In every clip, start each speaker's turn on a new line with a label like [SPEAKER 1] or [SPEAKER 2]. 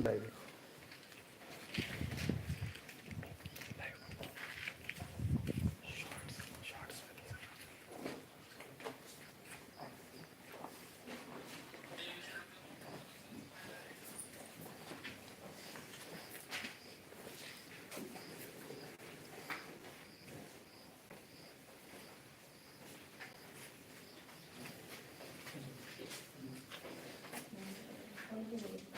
[SPEAKER 1] Baby. Thank you.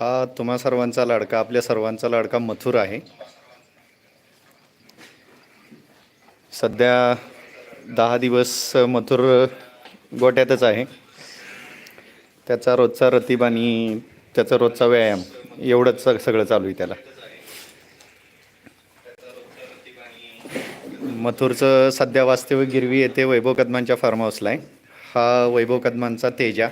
[SPEAKER 1] हा तुम्हा सर्वांचा लाडका आपल्या सर्वांचा लाडका मथुर आहे. सध्या दहा दिवस मथुर गोट्यातच आहे. त्याचा रोजचा रतीब आणि त्याचा रोजचा व्यायाम एवढंच सगळं चालू आहे त्याला. मथुरचं सध्या वास्तविक गिरवी येथे वैभव कदमांच्या फार्म हाऊसला आहे. हा वैभव कदमांचा तेजा.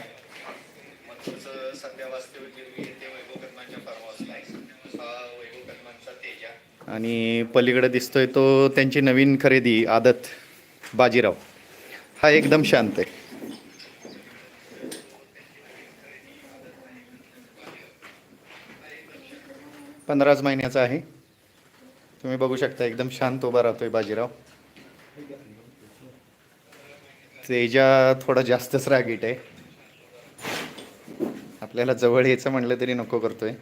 [SPEAKER 1] आणि पलीकडे दिसतोय तो त्यांची नवीन खरेदी आदत बाजीराव. हा एकदम शांत आहे. पंधराच महिन्याचा आहे. तुम्ही बघू शकता एकदम शांत उभा राहतोय बाजीराव. तेजा थोडा जास्तच रागीट आहे. आपल्याला जवळ यायचं म्हणलं तरी नको करतोय.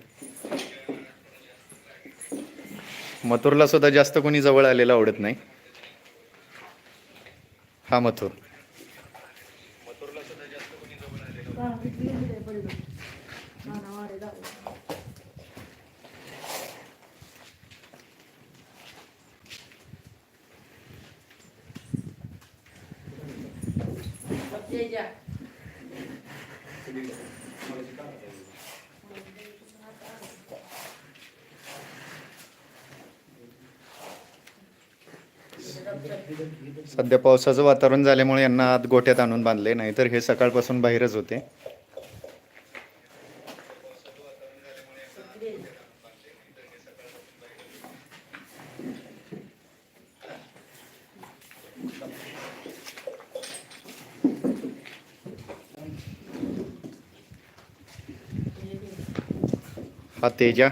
[SPEAKER 1] मथुरला सुद्धा जास्त कोणी जवळ आलेला आवडत नाही. हा मथुर.
[SPEAKER 2] तेजा
[SPEAKER 1] सध्या पावसाचं वातावरण झाल्यामुळे यांना आत गोठ्यात आणून बांधले नाहीतर हे सकाळपासून बाहेरच होते. हा तेजा.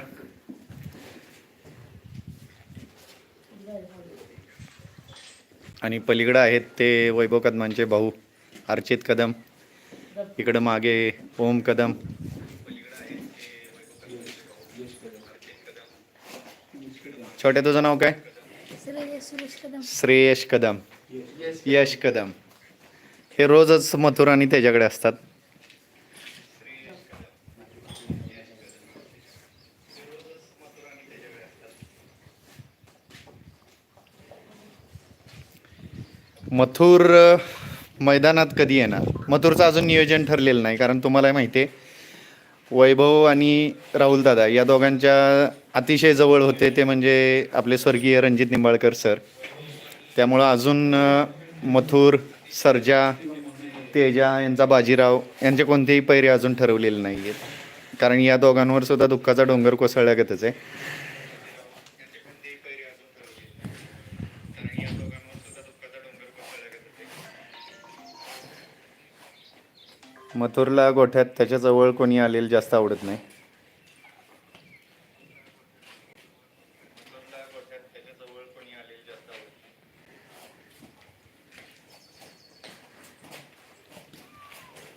[SPEAKER 1] आणि पलीकडं आहेत ते वैभव कदमांचे भाऊ अर्चित कदम. इकडं मागे ओम कदम. छोट्या तुझं नाव काय? श्रेयश कदम. यश कदम. हे रोजच मथुर आणि त्याच्याकडे असतात. मथुर मैदानात कधी येणार? मथुरचं अजून नियोजन ठरलेलं नाही कारण तुम्हाला माहिती आहे वैभव आणि राहुल दादा या दोघांच्या अतिशय जवळ होते ते म्हणजे आपले स्वर्गीय रणजित निंबाळकर सर. त्यामुळं अजून मथुर सर्जा तेजा यांचा बाजीराव यांचे कोणतेही पैरे अजून ठरवलेले नाही आहेत कारण या दोघांवर सुद्धा दुःखाचा डोंगर कोसळल्यागतच आहे. मथुरला गोठ्यात त्याच्याजवळ कोणी आलेलं जास्त आवडत नाही.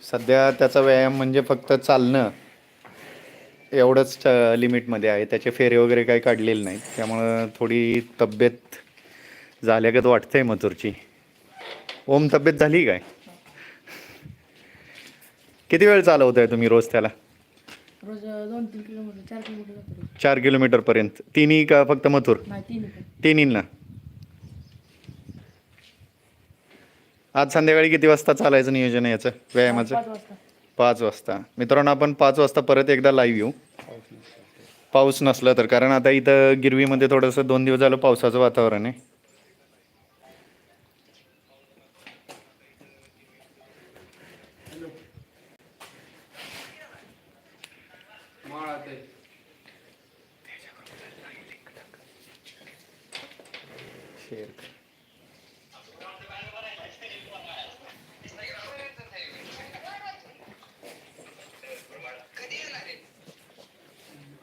[SPEAKER 1] सध्या त्याचा व्यायाम म्हणजे फक्त चालणं एवढंच लिमिटमध्ये आहे. त्याचे फेरे वगैरे काही काढलेले नाहीत. त्यामुळं थोडी तब्येत झाल्यागत वाटतंय मथुरची. ओम तब्येत झाली काय? किती वेळ चालवताय तुम्ही रोज त्याला?
[SPEAKER 2] रोज दोन तीन किलोमीटर चार किलोमीटर जातो
[SPEAKER 1] चार किलोमीटरपर्यंत तिन्ही का फक्त मथुर?
[SPEAKER 2] नाही तीन पण.
[SPEAKER 1] तिन्हींना. आज संध्याकाळी किती वाजता चालायचं नियोजन आहे याचं? व्यायामाचं?
[SPEAKER 2] पाच वाजता.
[SPEAKER 1] पाच वाजता. मित्रांनो आपण पाच वाजता परत एकदा लाईव्ह येऊ. पाऊस नसला तर. कारण आता इथं गिरवीमध्ये थोडंसं दोन दिवस झालं पावसाचं वातावरण आहे.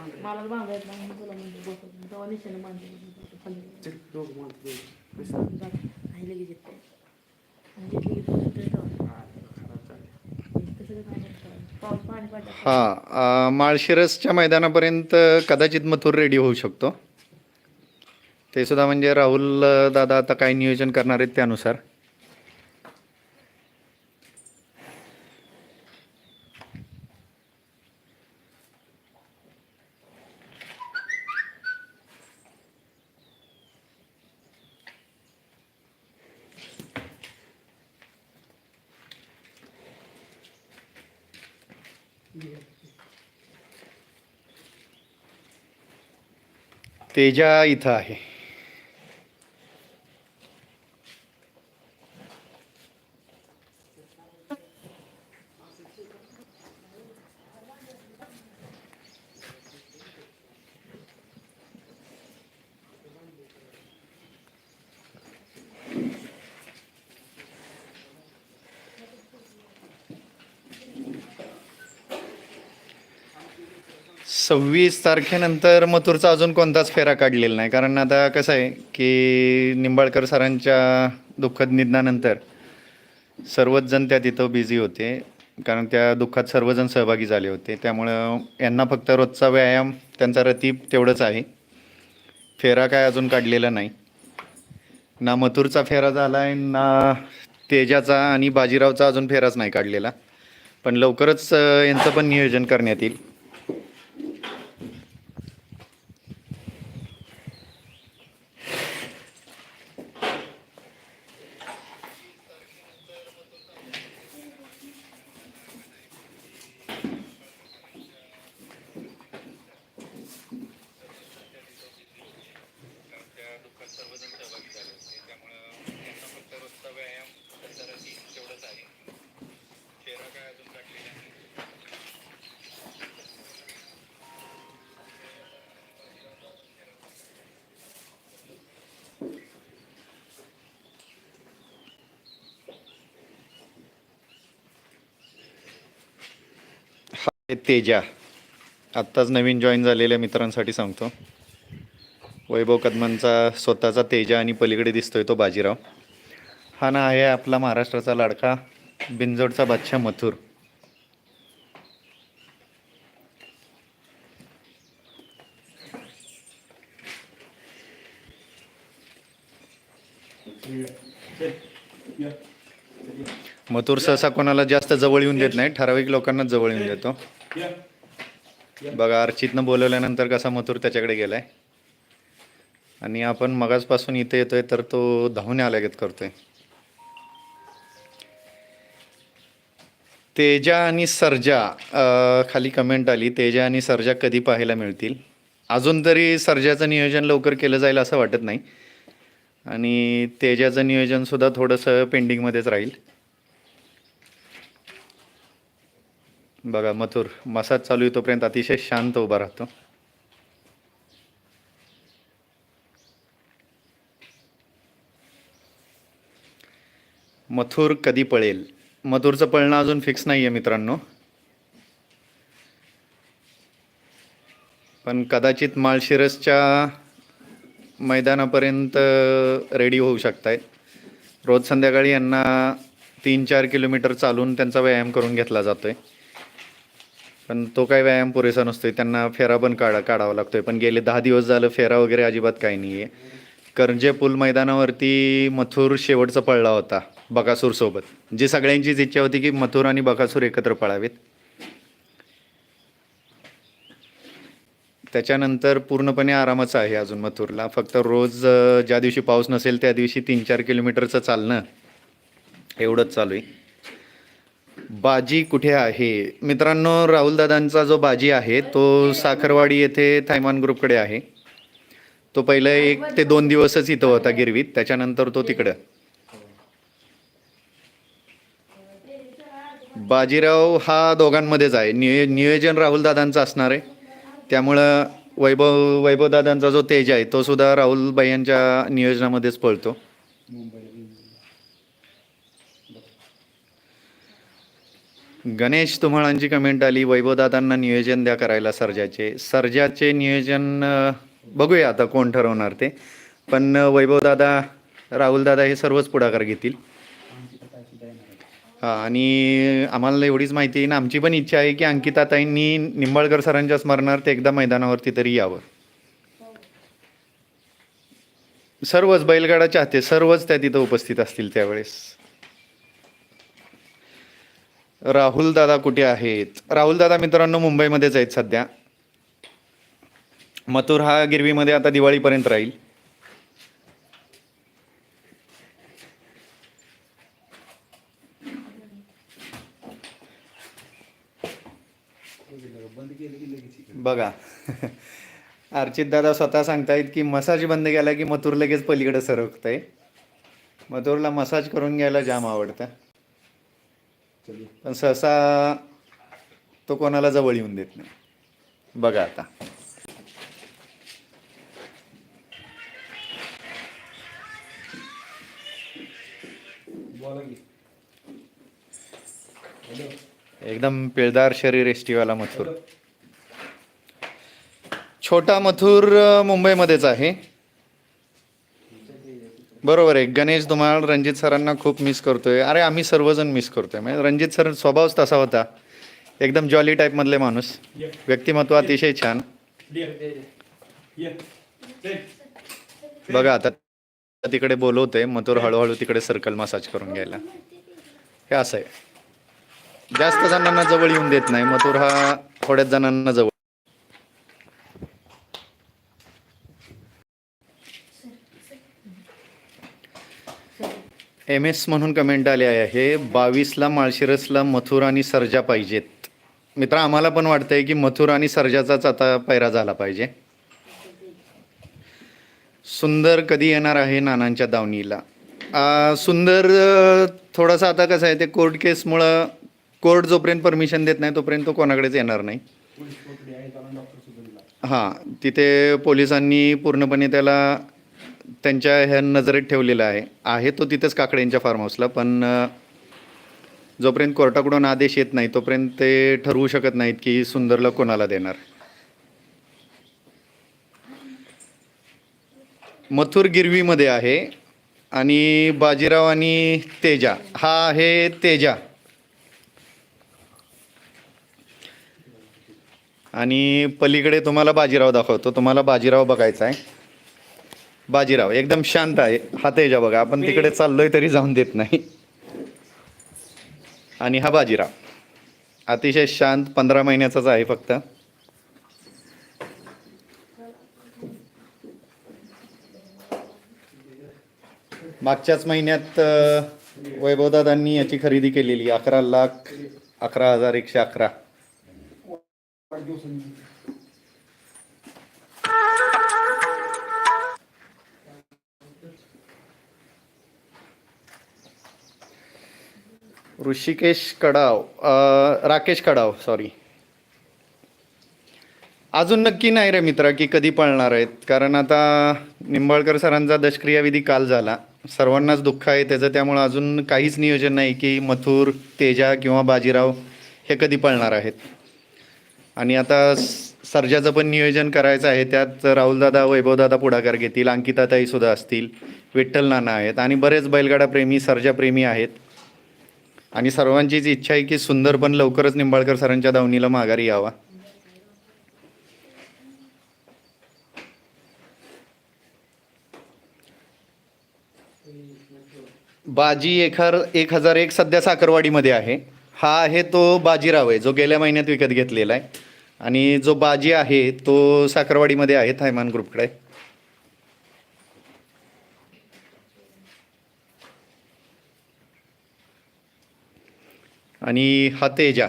[SPEAKER 2] मला बांधा येत नाही तुला म्हणजे बसवतो तेव्हा निशाने बांधले
[SPEAKER 3] दोघं माणसं दोघं.
[SPEAKER 2] नाही लगेच येत. ते. आणि घेतली की दोन मिनिटं ठेवा.
[SPEAKER 3] खराब झालं.
[SPEAKER 2] तसं काय नाही करायचं. पाऊस पाणी पडलं
[SPEAKER 1] हा माळशिरसच्या मैदानापर्यंत कदाचित मथुर रेडी होऊ शकतो. ते सुद्धा म्हणजे राहुल अं, दादा आता काय नियोजन करणार आहेत त्यानुसार. तेजा इथं आहे. सव्वीस तारखेनंतर मथुरचा अजून कोणताच फेरा काढलेला नाही. कारण आता कसं आहे की निंबाळकर सरांच्या दुःखद निधनानंतर सर्वच जण त्या तिथं बिझी होते. कारण त्या दुःखात सर्वजण सहभागी झाले होते. त्यामुळं यांना फक्त रोजचा व्यायाम त्यांचा रतीब तेवढंच आहे. फेरा काय अजून काढलेला नाही. ना मथुरचा फेरा झाला आहे ना तेजाचा आणि बाजीरावचा अजून फेराच नाही काढलेला. पण लवकरच यांचं पण नियोजन करण्यात येईल. तेजा. आत्ताच नवीन जॉईन झालेल्या मित्रांसाठी सांगतो. वैभव कदमांचा स्वतःचा तेजा आणि पलीकडे दिसतोय तो बाजीराव. हा ना आहे आपला महाराष्ट्राचा लाडका बिंजोडचा बादशाह मथुर. मथुर सहसा कोणाला जास्त जवळ येऊन देत नाही ठराविक लोकांनाच जवळ येऊन देतो. बघा अर्चितनं बोलवल्यानंतर कसा मथुर त्याच्याकडे गेलाय. आणि आपण मगाचपासून इथे येतोय तर तो धावून आल्यागत करतोय. तेजा आणि सर्जा खाली कमेंट आली तेजा आणि सर्जा कधी पाहायला मिळतील? अजून तरी सर्जाचं नियोजन लवकर केलं जाईल असं वाटत नाही. आणि तेजाचं नियोजनसुद्धा थोडंसं पेंडिंगमध्येच राहील. बघा मथुर. मसाज चालू आहे तोपर्यंत अतिशय शांत उभा राहतो. मथुर कधी पळेल? मथुरचं पळणं अजून फिक्स नाही आहे मित्रांनो. पण कदाचित माळशिरसच्या मैदानापर्यंत रेडी होऊ शकताय. रोज संध्याकाळी यांना तीन चार किलोमीटर चालून त्यांचा व्यायाम करून घेतला जातो आहे पण तो काही व्यायाम पुरेसा नसतोय. त्यांना फेरा पण काढा काढावा लागतोय. पण गेले दहा दिवस झालं फेरा वगैरे अजिबात काही नाही आहे करंजे पूल मैदानावरती मथुर शेवटचा पळला होता बकासूर सोबत जी सगळ्यांचीच इच्छा होती की मथुर आणि बकासूर एकत्र पळावेत. त्याच्यानंतर पूर्णपणे आरामच आहे अजून मथुरला. फक्त रोज ज्या दिवशी पाऊस नसेल त्या दिवशी तीन चार किलोमीटरचं चालणं एवढंच चालू आहे. बाजी कुठे आहे? मित्रांनो राहुलदादांचा जो बाजी आहे तो साखरवाडी येथे थायमान ग्रुपकडे आहे. तो पहिलं एक ते दोन दिवसच इथं होता गिरवीत त्याच्यानंतर तो तिकडं. बाजीराव हा दोघांमध्येच आहे. नियो नियोजन राहुलदादांचं असणार आहे. त्यामुळं वैभव वैभवदादांचा जो तेज आहे तो सुद्धा राहुलबाई यांच्या नियोजनामध्येच पळतो. गणेश तुम्हाळांची कमेंट आली. वैभवदादांना नियोजन द्या करायला सर्जाचे. सर्जाचे नियोजन बघूया आता कोण ठरवणार ते. पण वैभवदादा राहुलदादा हे सर्वच पुढाकार घेतील. हां आणि आम्हाला एवढीच माहिती आहे ना आमची पण इच्छा आहे की अंकिताताईंनी निंबाळकर सरांच्या स्मरणार्थ एकदा मैदानावरती तरी यावं. सर्वच बैलगाडा चाहते सर्वच त्या तिथं उपस्थित असतील त्यावेळेस. राहुल दादा कुठे आहेत? राहुल दादा मित्रांनो मुंबईमध्येच आहेत सध्या. मथुर हा गिरवीमध्ये आता दिवाळीपर्यंत राहील. बघा. अर्चित दादा स्वतः सांगतायत की मसाज बंद केला की मथुर लगेच पलीकडे सरकतंय. मथुरला मसाज करून घ्यायला जाम आवडतं. पण सहसा तो कोणाला जवळ येऊन देत नाही. बघा आता. एकदम पिळदार शरीर एसटीवाला मथुर. छोटा मथुर मुंबईमध्येच आहे. बरोबर आहे. गणेश धुमाळ रणजित सरांना खूप मिस करतोय. अरे आम्ही सर्वजण मिस करतोय. म्हणजे रणजित सर स्वभावच तसा होता. एकदम जॉली टाईपमधले माणूस. व्यक्तिमत्व अतिशय छान. बघा आता तिकडे बोलवतोय. मथुर हळूहळू तिकडे सर्कल मसाज करून घ्यायला. हे असं आहे. जास्त जणांना जवळ येऊन देत नाही. मथुर हा थोड्याच जणांना जवळ एम एस म्हणून कमेंट आले आहे. बावीसला माळशिरसला मथुर आणि सर्जा पाहिजेत. मित्र आम्हाला पण वाटतंय की मथुर आणि सर्जाचाच आता पैरा झाला पाहिजे. सुंदर कधी येणार आहे नानांच्या दावणीला? सुंदर थोडासा आता कसं आहे ते कोर्ट केसमुळं कोर्ट जोपर्यंत परमिशन देत नाही तोपर्यंत तो कोणाकडेच येणार नाही. हां तिथे पोलिसांनी पूर्णपणे त्याला त्यांच्या ह्या नजरेत ठेवलेला आहे. आहे तो तिथेच काकड्यांच्या फार्म हाऊसला पण जोपर्यंत कोर्टाकडून आदेश येत नाही तोपर्यंत ते ठरवू शकत नाहीत की सुंदरला कोणाला देणार. मथुर गिरवीमध्ये आहे आणि बाजीराव आणि तेजा. हा आहे तेजा. आणि पलीकडे तुम्हाला बाजीराव दाखवतो. तुम्हाला बाजीराव बघायचा आहे. बाजीराव एकदम शांत आहे. हा तेजा बघा आपण तिकडे चाललोय तरी जाऊन देत नाही. आणि हा बाजीराव. अतिशय शांत पंधरा महिन्याचाच आहे फक्त. मागच्याच महिन्यात वैभवदादांनी याची खरेदी केलेली अकरा लाख अकरा हजार एकशे अकरा. ऋषिकेश कडाव राकेश कडाव सॉरी अजून नक्की नाही रे मित्रा की कधी पळणार आहेत. कारण आता निंबाळकर सरांचा दशक्रियाविधी काल झाला. सर्वांनाच दुःख आहे त्याचं त्यामुळं अजून काहीच नियोजन नाही की मथुर तेजा किंवा बाजीराव हे कधी पळणार आहेत. आणि आता स- सर्जाचं पण नियोजन करायचं आहे. त्यात राहुलदादा वैभवदादा पुढाकार घेतील. अंकिताताईसुद्धा असतील. विठ्ठल नाना आहेत. आणि बरेच बैलगाडा प्रेमी सरजाप्रेमी आहेत. आणि सर्वांचीच इच्छा आहे की सुंदर पण लवकरच निंबाळकर सरांच्या दावणीला माघारी यावा. बाजी एखार एक हजार एक सध्या साखरवाडीमध्ये आहे. हा आहे तो बाजीराव आहे जो गेल्या महिन्यात विकत घेतलेला आहे. आणि जो बाजी आहे तो साखरवाडीमध्ये आहे थायमान ग्रुपकडे. आणि हा तेजा.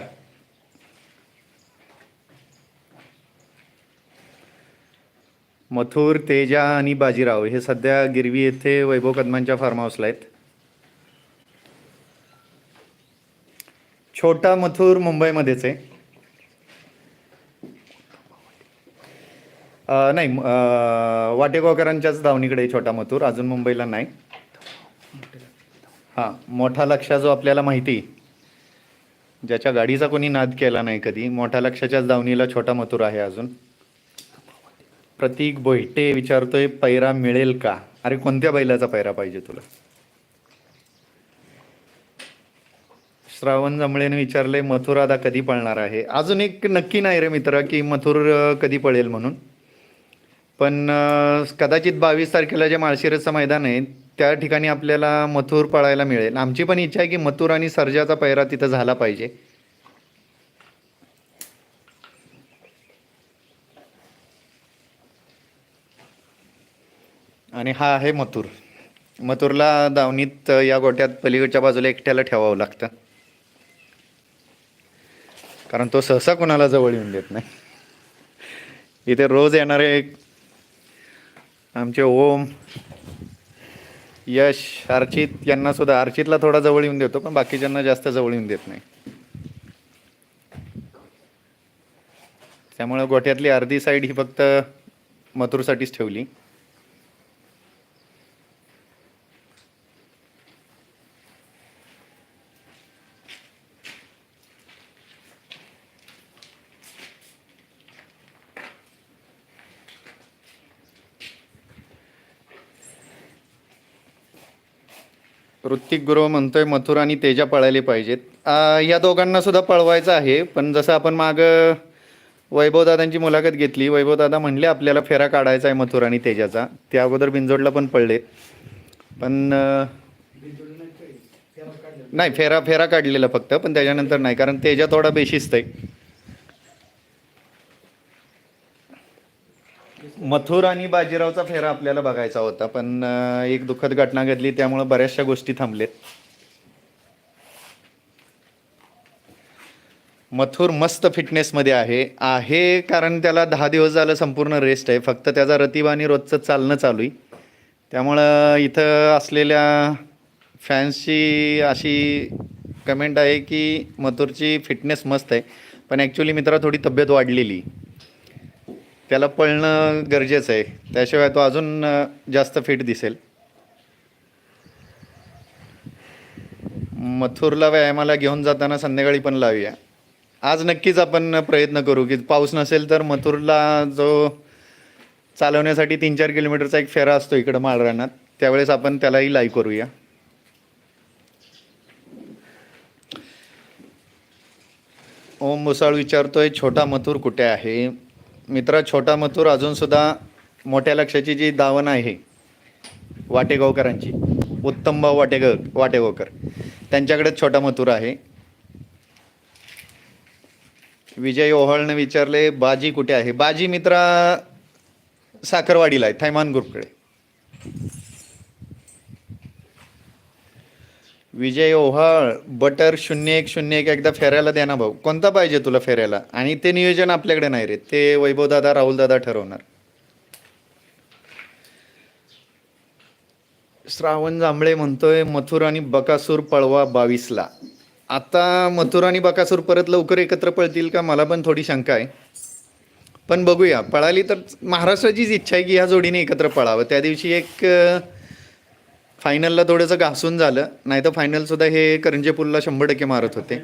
[SPEAKER 1] मथुर तेजा आणि बाजीराव हे सध्या गिरवी येथे वैभव कदमांच्या फार्म हाऊसला आहेत. छोटा मथुर मुंबईमध्येच आहे. नाही वाटेकोकरांच्याच वाटेगावकरांच्याच धावणीकडे छोटा मथुर अजून मुंबईला नाही. हां मोठा लक्षा जो आपल्याला माहिती ज्याच्या गाडीचा कोणी नाद केला नाही कधी मोठ्या लक्षाच्याच दावणीला छोटा मथुर आहे अजून. प्रतीक बोईटे विचारतोय पैरा मिळेल का? अरे कोणत्या बैलाचा पैरा पाहिजे तुला? श्रावण जमळेने विचारले मथुर आता कधी पळणार आहे? अजून एक नक्की नाही रे मित्र की मथुर कधी पळेल म्हणून. पण कदाचित बावीस तारखेला जे माळशिरसचं मैदान आहे त्या ठिकाणी आपल्याला मथुर पळायला मिळेल. आमची पण इच्छा आहे की मथुर आणि सर्जाचा पैरा तिथं झाला पाहिजे. आणि हा आहे मथुर. मथुरला दावणीत या गोट्यात पलीकडच्या बाजूला एकट्याला ठेवावं लागतं. कारण तो सहसा कोणाला जवळ येऊन देत नाही. इथे रोज येणारे आमचे ओम यश अर्चित यांना सुद्धा अर्चितला थोडा जवळ येऊन देतो पण बाकीच्यांना जास्त जवळ येऊन देत नाही. त्यामुळे गोठ्यातली अर्धी साईड ही फक्त मथुरसाठीच ठेवली. ऋत्विक गुरु म्हणतोय मथुर आणि तेजा पळायले पाहिजेत. या दोघांना सुद्धा पळवायचं आहे पण जसं आपण माग वैभवदादांची मुलाखत घेतली वैभवदादा म्हणले आपल्याला फेरा काढायचा आहे मथुर आणि तेजाचा. त्या अगोदर बिंजोडला पण पडले पण
[SPEAKER 3] नाही
[SPEAKER 1] फेरा फेरा काढलेला फक्त पण त्याच्यानंतर नाही कारण तेजा थोडा बेशिस्त आहे. मथुर आणि बाजीरावचा फेरा आपल्याला बघायचा होता पण एक दुःखद घटना घडली त्यामुळे बऱ्याचशा गोष्टी थांबलेत. मथुर मस्त फिटनेसमध्ये आहे. आहे कारण त्याला दहा दिवस झालं संपूर्ण रेस्ट आहे. फक्त त्याचा रतिबा आणि रोजचं चालणं चालू आहे त्यामुळं इथं असलेल्या फॅन्सची अशी कमेंट आहे की मथुरची फिटनेस मस्त आहे. पण ॲक्च्युली मित्रा थोडी तब्येत वाढलेली. त्याला पळणं गरजेचं आहे. त्याशिवाय तो अजून जास्त फिट दिसेल. मथुरला व्यायामाला घेऊन जाताना संध्याकाळी पण लावूया. आज नक्कीच आपण प्रयत्न करू की पाऊस नसेल तर मथुरला जो चालवण्यासाठी तीन चार किलोमीटरचा एक फेरा असतो इकडं माळरानात त्यावेळेस आपण त्यालाही लाईव्ह करूया. ओम मुसाळ विचारतोय छोटा मथुर कुठे आहे? मित्रा छोटा मथुर अजून सुद्धा मोठ्या लक्षाची जी दावण आहे वाटेगावकरांची उत्तमभाऊ वाटेगाव वाटेगावकर त्यांच्याकडेच छोटा मथुर आहे. विजय ओहळने विचारले बाजी कुठे आहे? बाजी मित्रा साखरवाडीला आहे थैमान ग्रुपकडे. विजय ओहाळ बटर शून्य एक शून्य एक एकदा फेरायला द्या ना भाऊ. कोणता पाहिजे तुला फेरायला आणि ते नियोजन आपल्याकडे नाही रे. ते वैभवदादा राहुलदादा ठरवणार. श्रावण जांभळे म्हणतोय मथुर आणि बकासूर पळवा बावीसला. आता मथुर आणि बकासूर परत लवकर एकत्र पळतील का? मला पण थोडी शंका आहे. पण बघूया. पळाली तर महाराष्ट्राचीच इच्छा आहे की ह्या जोडीने एकत्र पळावं. त्या दिवशी एक फायनलला थोडंसं घासून झालं. नाही तर फायनलसुद्धा हे करंजे पुलला शंभर टक्के मारत होते.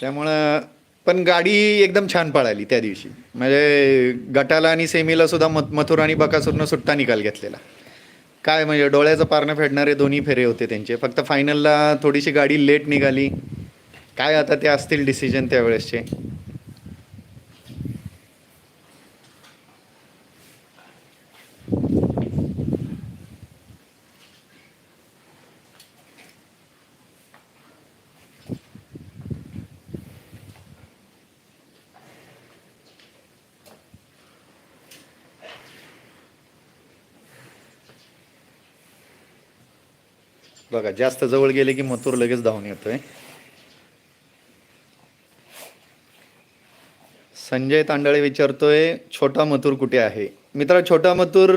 [SPEAKER 1] त्यामुळं पण गाडी एकदम छान पळाली त्या दिवशी. म्हणजे गटाला आणि सेमीला सुद्धा मथ मथुर आणि बकासूरनं सुट्टा निकाल घेतलेला. काय म्हणजे डोळ्याचं पारणं फेडणारे दोन्ही फेरे होते त्यांचे. फक्त फायनलला थोडीशी गाडी लेट निघाली. काय आता ते असतील डिसिजन त्यावेळेसचे. बघा जास्त जवळ गेले की मथुर लगेच धावून येतोय. संजय तांडळे विचारतोय छोटा मथुर कुठे आहे? मित्रा छोटा मथुर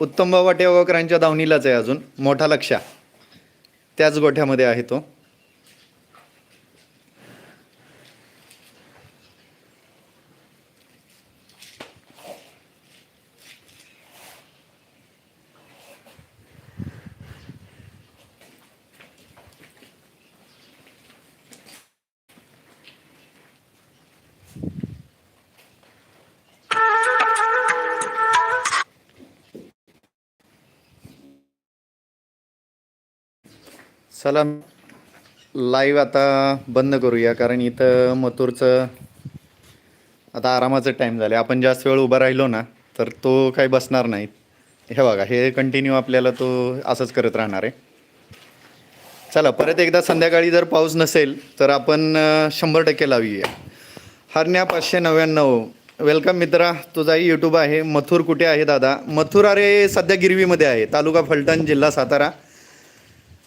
[SPEAKER 1] उत्तम बाबा टेवाकरांच्या आहे अजून. मोठा लक्षा त्याच गोठ्यामध्ये आहे तो. चला लाईव्ह आता बंद करूया कारण इथं मथुरचं आता आरामाचं टाईम झालं आपण जास्त वेळ उभा राहिलो ना तर तो काही बसणार नाही. हे बघा हे कंटिन्यू आपल्याला तो असंच करत राहणार आहे. चला परत एकदा संध्याकाळी जर पाऊस नसेल तर आपण शंभर टक्के लावूया. हरण्या पाचशे नव्याण्णव. वेलकम मित्रा तुझाही यूट्यूब आहे. मथुर कुठे आहे दादा? मथुर अरे सध्या गिरवीमध्ये आहे. तालुका फलटण जिल्हा सातारा.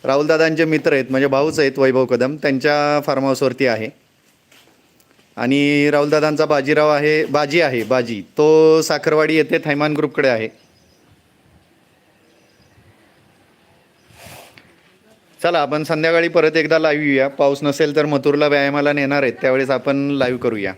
[SPEAKER 1] राहुलदादांचे मित्र आहेत म्हणजे भाऊच आहेत वैभव कदम त्यांच्या फार्म हाऊसवरती आहे. आणि राहुलदादांचा बाजीराव आहे बाजी आहे बाजी. तो साखरवाडी येथे थैमान ग्रुपकडे आहे. चला आपण संध्याकाळी परत एकदा लाईव्ह येऊया. पाऊस नसेल तर मथुरला व्यायामाला नेणार आहेत. त्यावेळेस आपण लाईव्ह करूया.